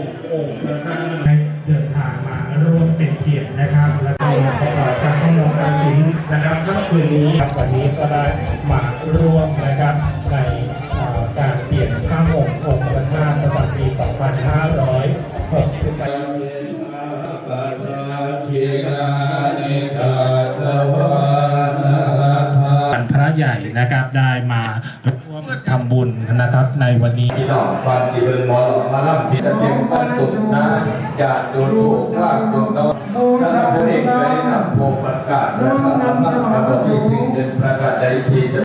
งองค์พระธาตุให้เดินทางมาร่วมเป็นเกียรตินะครับ และก็ทางขนมอาชินนะครับค่ำคืนนี้ครับวันนี้ก็ได้มาร่วมนะครับในการเปลี่ยนข้ามองค์องค์พระธาตุประจำปี 2568ท่านพระใหญ่นะครับได้มาร่วมทำบุญนะครับในวันนี้พี่น้องความสีเบิงหมอลมาล่ำพิจะเต็ มปันตุกนะอย่าโดนถูกลากดวงดาวถ้าเราเองก็ได้นำโมประกาศประชาสัมพันธ์ระบบสิ่งเงินประกาศใดที่จะ